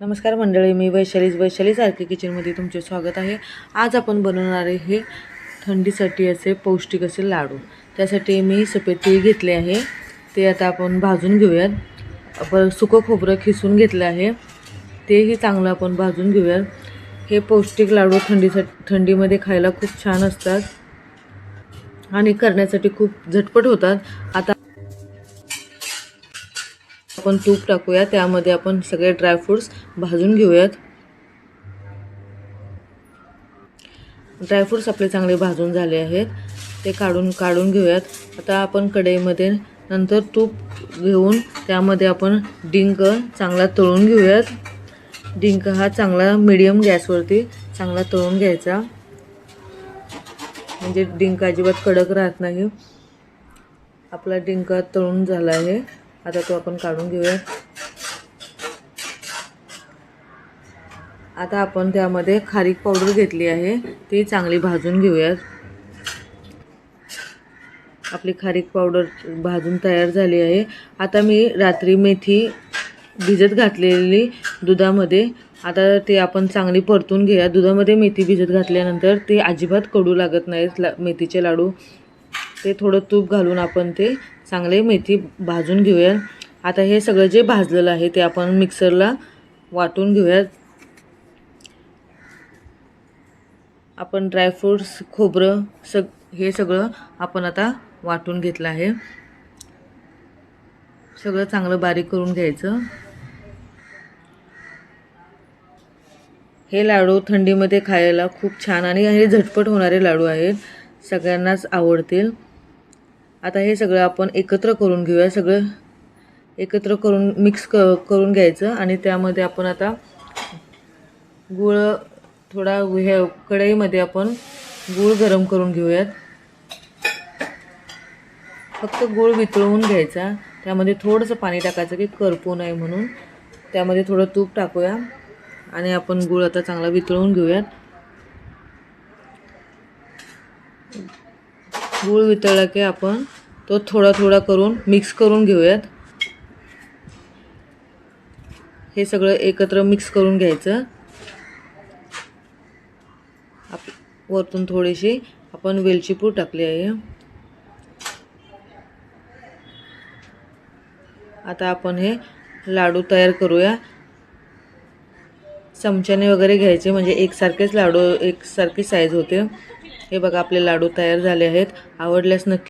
नमस्कार मंडळी मी वैशालीच वैशाली सारखे किचनमध्ये तुमचे स्वागत आहे. आज आपण बनवणार आहे हे थंडीसाठी असे पौष्टिक असे लाडू. त्यासाठी मी सफेद तीळ घेतले आहे. ते आता आपण भाजून घेऊयात. आपण सुकं खोबरं खिसून घेतलं आहे. तेही चांगलं आपण भाजून घेऊयात. हे पौष्टिक लाडू थंडीसाठी थंडीमध्ये खायला खूप छान असतात आणि करण्यासाठी खूप झटपट होतात. आता आपण तूप टाकूया. त्यामध्ये आपण सगळे ड्रायफ्रूट्स भाजून घेऊयात. ड्रायफ्रूट्स आपले चांगले भाजून झाले आहेत. ते काढून काढून घेऊयात. आता आपण कढईमध्ये नंतर तूप घेऊन त्यामध्ये आपण डिंक चांगला तळून घेऊयात. डिंक हा चांगला मिडियम गॅसवरती चांगला तळून घ्यायचा. म्हणजे डिंक अजिबात कडक राहत नाही. आपला डिंक तळून झाला आहे. आता तो आपण काढून घेऊया. आता आपण त्यामध्ये खारीक पावडर घेतली आहे. ती चांगली भाजून घेऊयात. आपली खारीक पावडर भाजून तयार झाली आहे. आता मी रात्री मेथी भिजत घातलेली दुधामध्ये. आता ते आपण चांगली परतून घेऊया. दुधामध्ये मेथी भिजत घातल्यानंतर ते अजिबात कडू लागत नाहीत ला मेथीचे लाडू. ते थोडं तूप घालून आपण ते चांगले मेथी भाजून घेऊया. आता हे सगळं जे भाजलेलं आहे ते आपण मिक्सरला वाटून घेऊयात आपण ड्रायफ्रूट्स खोबरं सग हे सगळं आपण आता वाटून घेतलं आहे. सगळं चांगलं बारीक करून घ्यायचं. हे लाडू थंडीमध्ये खायला खूप छान आणि हे झटपट होणारे लाडू आहेत. सगळ्यांनाच आवडतील. आता हे सगळं आपण एकत्र करून घेऊया. सगळं एकत्र करून मिक्स क करून घ्यायचं आणि त्यामध्ये आपण आता गूळ थोडा हे कढईमध्ये आपण गूळ गरम करून घेऊयात. फक्त गूळ वितळवून घ्यायचा. त्यामध्ये थोडंसं पाणी टाकायचं की करपू नये म्हणून. त्यामध्ये थोडं तूप टाकूया आणि आपण गूळ आता चांगला वितळवून घेऊयात. गूळ वितळला की आपण तो थोडा थोडा करून मिक्स करून घेऊयात. हे सगळं एकत्र मिक्स करून घ्यायचं. आप वरतून थोडीशी आपण वेलची पूड टाकली आहे. आता आपण हे लाडू तयार करूया. चमच्याने वगैरे घ्यायचे म्हणजे एकसारखेच लाडू एकसारखी साईज होते. हे बघा आपले लाडू तयार झाले आहेत. आवडल्यास नक्की